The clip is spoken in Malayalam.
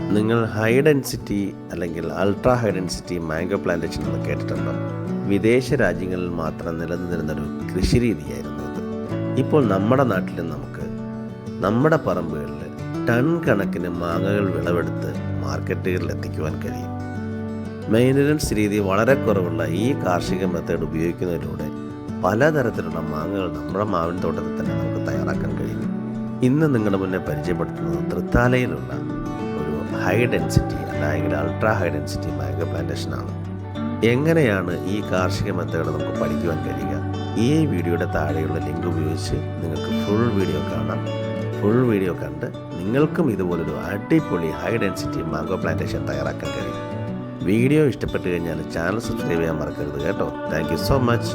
നിങ്ങൾ ഹൈ ഡെൻസിറ്റി അല്ലെങ്കിൽ ultra high density mango plantation എന്ന് കേട്ടിട്ടുണ്ടോ? വിദേശ രാജ്യങ്ങളിൽ മാത്രം നിലനിന്നിരുന്നൊരു കൃഷി രീതിയായിരുന്നു ഇത്. ഇപ്പോൾ നമ്മുടെ നാട്ടിലും നമുക്ക് നമ്മുടെ പറമ്പുകളിൽ ടൺ കണക്കിന് മാങ്ങകൾ വിളവെടുത്ത് മാർക്കറ്റുകളിൽ എത്തിക്കുവാൻ കഴിയും. മെയിന്റനൻസ് രീതി വളരെ കുറവുള്ള ഈ കാർഷിക മെത്തേഡ് ഉപയോഗിക്കുന്നതിലൂടെ പലതരത്തിലുള്ള മാങ്ങകൾ നമ്മുടെ മാവിൻ തോട്ടത്തിൽ തന്നെ നമുക്ക് തയ്യാറാക്കാൻ കഴിയും. ഇന്ന് നിങ്ങളുടെ മുന്നേ പരിചയപ്പെടുത്തുന്നത് തൃത്താലയിലുള്ള ഹൈ ഡെൻസിറ്റി അല്ലെങ്കിൽ അൾട്രാ ഹൈ ഡെൻസിറ്റി മാംഗോ പ്ലാന്റേഷനാണ് എങ്ങനെയാണ് ഈ കാർഷിക മെത്തേഡ് നമുക്ക് പഠിക്കുവാൻ കഴിയുക? ഈ വീഡിയോയുടെ താഴെയുള്ള ലിങ്ക് ഉപയോഗിച്ച് നിങ്ങൾക്ക് ഫുൾ വീഡിയോ കാണാം. ഫുൾ വീഡിയോ കണ്ട് നിങ്ങൾക്കും ഇതുപോലൊരു അടിപൊളി ഹൈ ഡെൻസിറ്റി മാംഗോ പ്ലാന്റേഷൻ തയ്യാറാക്കാൻ കഴിയും. വീഡിയോ ഇഷ്ടപ്പെട്ട് കഴിഞ്ഞാൽ ചാനൽ സബ്സ്ക്രൈബ് ചെയ്യാൻ മറക്കരുത് കേട്ടോ. Thank so much